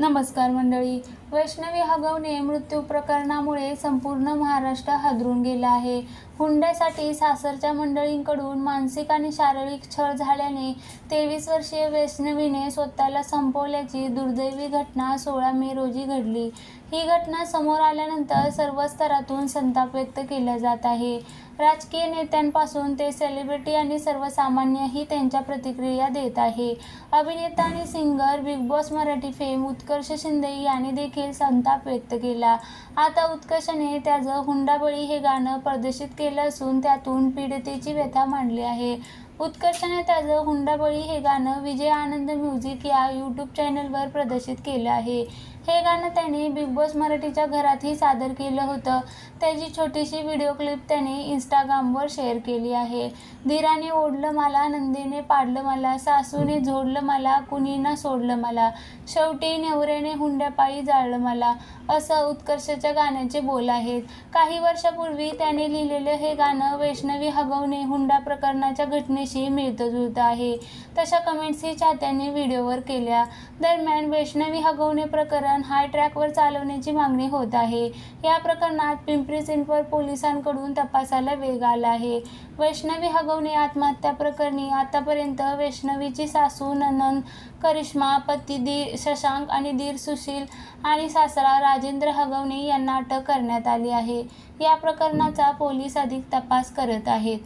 नमस्कार मंडळी. वैष्णवी हगवणे मृत्यू प्रकरणामुळे संपूर्ण महाराष्ट्र हादरून गेला आहे. हुंड्यासाठी सासरच्या मंडळींकडून मानसिक आणि शारीरिक छळ झाल्याने तेवीस वर्षीय वैष्णवीने स्वतःला संपवल्याची दुर्दैवी घटना सोळा मे रोजी घडली. ही घटना समोर आल्यानंतर सर्व स्तरातून संताप व्यक्त केला जात आहे. राजकीय नेत्यांपासून ते सेलिब्रिटी आणि सर्वसामान्यही त्यांच्या प्रतिक्रिया देत आहे. अभिनेता आणि singer Bigg Boss Marathi fame Utkarsh Shinde याने देखील संताप व्यक्त केला. आता उत्कर्षने त्याचं हुंडाबळी हे गाणं प्रदर्शित केलं असून त्यातून पीडितेची व्यथा मांडली आहे. उत्कर्षाने त्याचं हुंडाबळी हे गाणं विजय आनंद म्युझिक या यूट्यूब चॅनलवर प्रदर्शित केलं आहे. हे गाणं त्याने बिग बॉस मराठीच्या घरातही सादर केलं होतं. त्याची छोटीशी व्हिडिओ क्लिप त्याने इंस्टाग्रामवर शेअर केली आहे. धीराने ओढलं मला नंदीने पाडलं मला सासूने झोडलं मला कुणीनं सोडलं मला शेवटी नवऱ्याने हुंड्यापायी जाळलं मला असं उत्कर्षाच्या गाण्याचे बोल आहेत. काही वर्षापूर्वी त्याने लिहिलेलं हे गाणं वैष्णवी हगवणे हुंडा प्रकरणाच्या घटने मिळतं जुळतं आहे. तशा कमेंट्सही चाहत्यांनी व्हिडिओवर केल्या. दरम्यान वैष्णवी हगवणे प्रकरण हाय ट्रॅकवर चालवण्याची मागणी होत आहे. या प्रकरणात पिंपरी चिंचवड पोलिसांकडून तपासाला वेग आला आहे. वैष्णवी हगवणे आत्महत्या प्रकरणी आतापर्यंत वैष्णवीची सासू ननंद करिश्मा पती दीर शशांक आणि दीर सुशील आणि सासरा राजेंद्र हगवणे यांना अटक करण्यात आली आहे. या प्रकरणाचा पोलीस अधिक तपास करत आहेत.